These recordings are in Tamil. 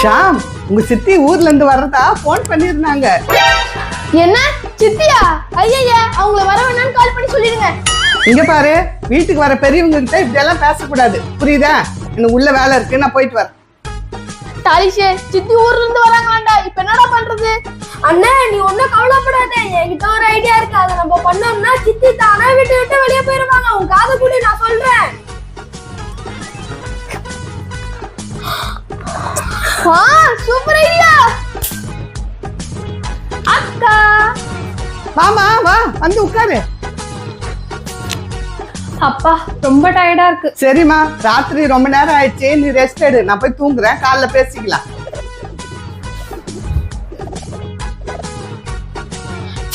ஷாம் உங்க சித்தி ஊர்ல இருந்து வர்றதா போன் பண்ணிருந்தாங்க என்ன? சித்தியா? ஐயா அவங்கள வர வேணாம்னு கால் பண்ணி சொல்லிடுங்க. இங்க பாரு வீட்டுக்கு வர பெரியவங்க கிட்ட இப்படி எல்லாம் பேசக்கூடாது. புரியுதா? எனக்கு உள்ள வேலை இருக்கு நான் போயிட்டு வரேன். தாலிஷே சித்தி ஊர்ல இருந்து வராங்களாண்டா? இப்ப என்னடா பண்றது? அண்ணே நீ ஒண்ணும் கவலைப்படாத. என்கிட்ட ஒரு ஐடியா இருக்கு. அதை நம்ம பண்ணோம்னா சித்தி தானே விட்டு விட்டு வெளியே போயிருவாங்க ஆ சூப்பர் ஐடியா அக்கா. வாமா வா வந்து உட்காரு. அப்பா ரொம்ப டயர்டா இருக்கு. சரிம்மா ராத்திரி ரொம்ப நேரம் ஆயிடுச்சு. நீ ரெஸ்ட் எடு. நான் போய் தூங்குறேன். காலைல பேசிக்கலாம்.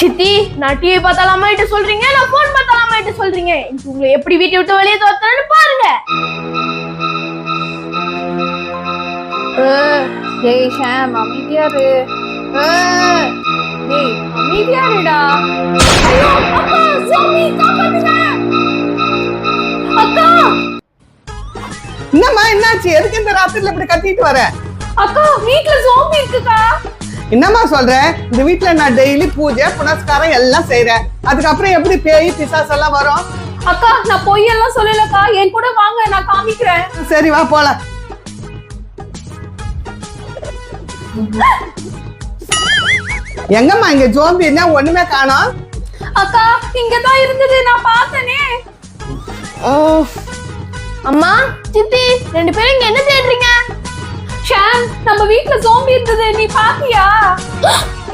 சித்தி நான் டிவி பார்த்தாலாமா கிட்ட சொல்றீங்க? நான் போன் பார்த்தாலாமா கிட்ட சொல்றீங்க? உங்களை எப்படி வீட்டை விட்டு வெளியே தோத்தனு பாருங்க. ஏய் ஷாம் அமைதியாரு ஏய் அமைதியாருடா ஐயோ அக்கா சாமி காப்பாத்துங்க. அக்கா. என்னம்மா என்னாச்சு? எதுக்கு இந்த ராத்திரில இப்படி கத்திட்டு வர? அக்கா வீட்ல ஜோம்பி இருக்குக்கா. என்னம்மா சொல்ற? இந்த வீட்ல நான் டெய்லி பூஜை புனஸ்காரம் எல்லாம் செய்றேன். அதுக்கப்புறம் எப்படி பேய் பிசாசு எல்லாம் வரும்? அக்கா நான் பொய்யெல்லாம் சொல்லலக்கா. என் கூட வாங்க நான் காமிக்கிறேன். சரி வா போலாம். எங்கம்மா இங்க ஜோம்பி என்ன ஒண்ணுமே காணோம் அக்கா இங்க தான் இருந்தது நான் பார்த்தனே. அம்மா சித்தி ரெண்டு பேரும் இங்க என்ன தேடுறீங்க? ஷாம் நம்ம வீட்ல ஜோம்பி இருந்தது நீ பாத்தியா?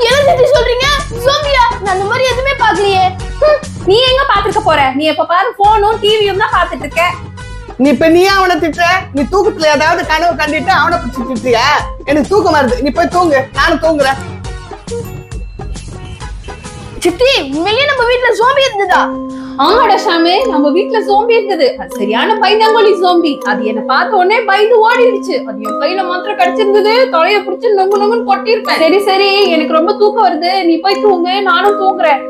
என்ன சித்தி சொல்றீங்க? ஜோம்பியா நான் அந்த மாதிரி எதுவுமே பார்க்கலையே. ஹம், நீ எங்க பாத்துக்க போற? நீ எப்ப பாரு போனும் டிவியும் தான் பாத்துட்டு இருக்க. நீ இப்ப நீ அவனை திட்டுற? நீ தூக்கத்துல ஏதாவது கனவு கண்டிட்டு அவனை பிடிச்சி திட்டுறியா எனக்கு தூக்கம் வருது. நீ போய் தூங்கு. நானும் தூங்குறேன். சித்தி உண்மையிலேயே நம்ம வீட்ல ஜோம்பி இருந்ததா? ஆமாடா ஷாமு நம்ம வீட்ல ஜோம்பி இருந்தது. அது சரியான பைந்தாங்கோலி ஜோம்பி அது என்ன பார்த்த உடனே பயந்து ஓடிடுச்சு. அது என் கையில மாத்திரம் கடிச்சிருந்தது. தொலைய புடிச்சு நொங்கு நொங்குன்னு கொட்டிருப்பேன் சரி சரி. எனக்கு ரொம்ப தூக்கம் வருது. நீ போய் தூங்கு. நானும் தூங்குறேன்.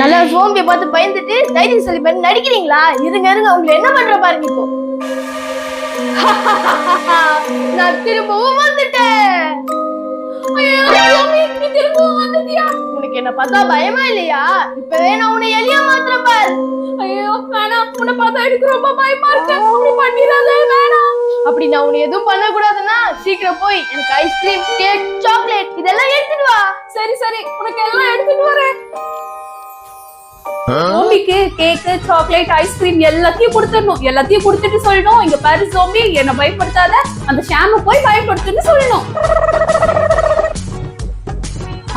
நல்லா ஜோம்பியை பார்த்து பயந்துட்டு தைரியம் சொல்லி பண்ணி நடிக்கிறீங்களா? இருங்க இருங்க உங்களை என்ன பண்ற பாருங்க இப்போ. நான் திரும்பவும் வந்துட்டேன். திரும்பவும் வந்துட்டியா? உனக்கு என்ன பார்த்தா பயமா இல்லையா? இப்பவே நான் உன்னை எலியா மாத்திரம் பார். ஐயோ வேணாம் உன்னை பார்த்தா எனக்கு ரொம்ப பயமா இருக்கு. அப்படி பண்ணிடாதே வேணாம். அப்படி நான் உன்னை எதுவும் பண்ண கூடாதுன்னா சீக்கிரம் போய் எனக்கு ஐஸ்கிரீம் கேக் சாக்லேட் இதெல்லாம் எடுத்துட்டு வா. சரி சரி உனக்கு எல்லாம் எடுத்துட்டு வரேன். ஜோம்பிக்கு கேக்கு சாக்லேட் ஐஸ்கிரீம் எல்லாத்தையும் கொடுத்துடணும். எல்லாத்தையும் கொடுத்துட்டு சொல்லணும். இங்க பாரு ஜோம்பி என்ன பயப்படுத்தாத. அந்த ஷாம போய் பயப்படுத்துன்னு சொல்லணும்.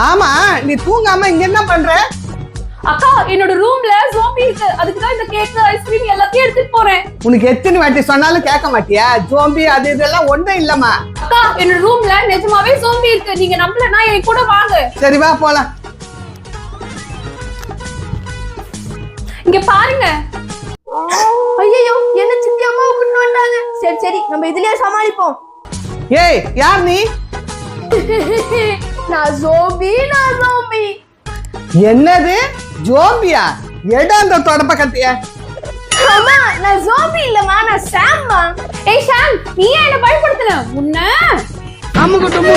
ஆமா நீ தூங்காம இங்க என்ன பண்ற? அக்கா என்னோட ரூம்ல ஜோம்பி இருக்கு. அதுக்கு தான் இந்த கேக்கு ஐஸ்கிரீம் எல்லாத்தையும் எடுத்துட்டு போறேன். உனக்கு எத்தனை வாட்டி சொன்னாலும் கேட்க மாட்டியா? ஜோம்பி அது இதெல்லாம் ஒண்ணும் இல்லம்மா. அக்கா என்னோட ரூம்ல நிஜமாவே ஜோம்பி இருக்கு. நீங்க நம்பலனா என் கூட வாங்க. சரி வா போலாம். இங்க பாருங்க. ஐயோ என்ன சித்தி அம்மா கூட்டு வந்தாங்க? சரி சரி நம்ம இதுலயே சமாளிப்போம். ஏய் யார் நீ? நான் ஜோம்பி நான் ஜோம்பி என்னது? ஜோம்பியா எடா அந்த தொடப்ப கத்திய அம்மா நான் ஜோம்பி இல்லம்மா நான் சாம்மா ஏய் ஷாம் நீ என்ன பயப்படுத்துன உன்ன ஆ, வலிக்குதே.